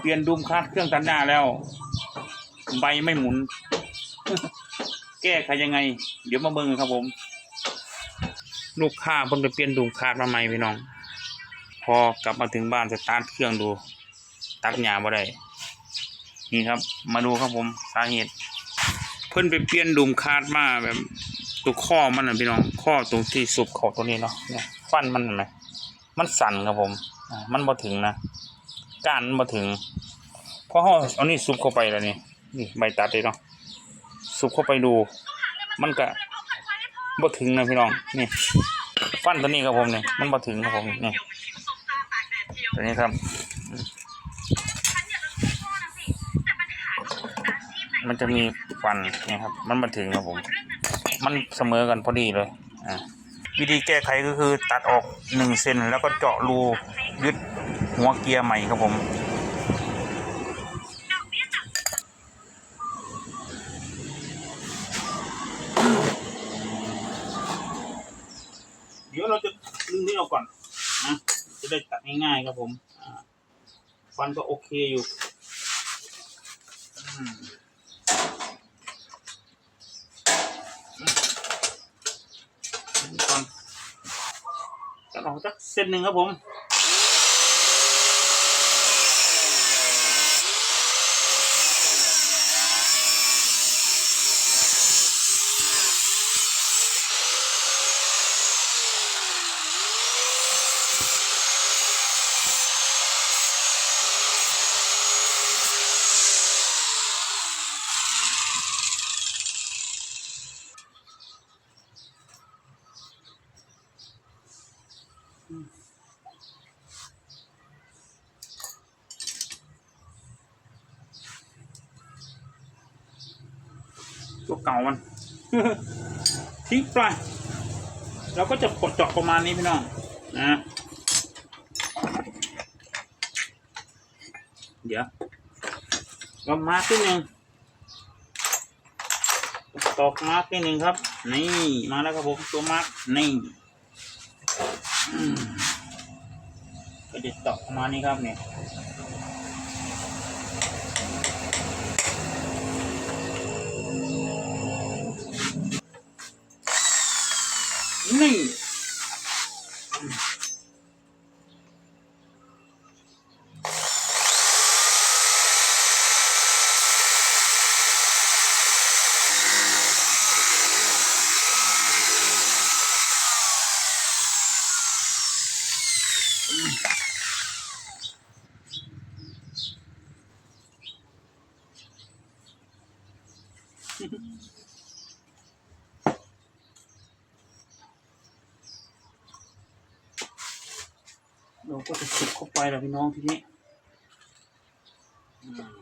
เปลี่ยนดุมคาดเครื่องตัดหญ้าแล้ว ใบไม่หมุน แก้ไขยังไง เดี๋ยวมาเบิ่งครับผม ลูกค้าเพิ่นไปเปลี่ยนดุมคาดมาใหม่พี่น้อง พอกลับมาถึงบ้านสตาร์ทเครื่องดู ตัดหญ้าบ่ได้นี่ครับ มาดูครับผมสาเหตุ เพิ่นไปเปลี่ยนดุมคาดมาแบบตัวข้อมันน่ะพี่น้องข้อตรงที่สุบเข้าตัวนี้เนาะเนี่ยฟันมันเห็นไหมมันสั่นครับผมมันบ่ถึงนะ ก้านมันบ่ถึงเพราะเฮาเอานี่ซุบเข้าไปแล้วนี่นี่ใบตัดเลยเนาะซุบเข้าไปดู มันก็บ่ถึงนะพี่น้องนี่ฟันตัวนี้ครับผมเนี่ยมันบ่ถึงครับผมนี่ตัวนี้ครับ มันจะมีฟันนี่ครับ มันมาถึงครับผม มันเสมอกันพอดีเลยอ่าวิธีแก้ไขก็คือตัดออกหนึ่งเซนแล้วก็เจาะรูยึด หัวเกียร์ใหม่ครับผม เดี๋ยวเราจะดึงนี่ออกก่อนนะจะได้ตัดง่ายๆครับผมฟันก็โอเคอยู่อืมก่อนจะออกสักเส้นหนึ่งครับผม เก่ามันทิ้งไปเราก็จะปลดเจาะประมาณนี้พี่น้องนะเดี๋ยวเรามาร์กนิดนึงตอกมาร์กนิดนึงครับ นี่มาแล้วครับผมตัวมาร์กนี่ก็จะตอกประมาณนี้ครับเนี่ย นี่ เราก็จะสุกเข้าไปแล้วพี่น้องทีนี้อืม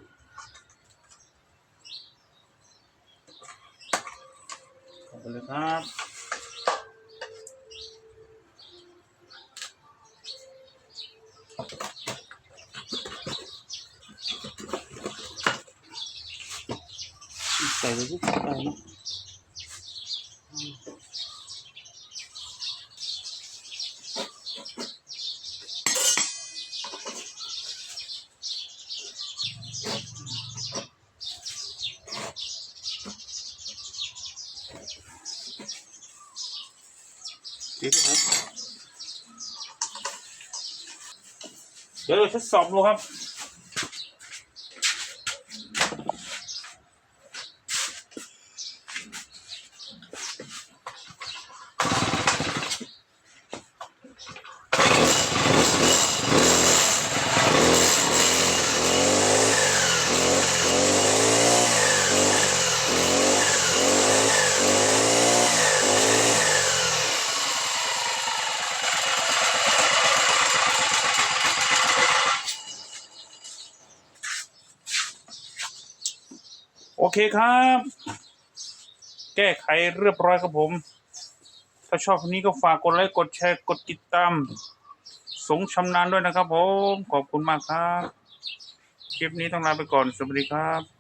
เข้าไปเลยครับใส่ไปทุกใส่นะ ดี๋ยวครับเดี๋ยวเราทดสอบดูครับ โอเคครับ แก้ไขเรียบร้อยครับผม ถ้าชอบคลิปนี้ก็ฝากกดไลค์กดแชร์กดติดตาม สงชำนาญด้วยนะครับผม ขอบคุณมากครับ คลิปนี้ต้องลาไปก่อน สวัสดีครับ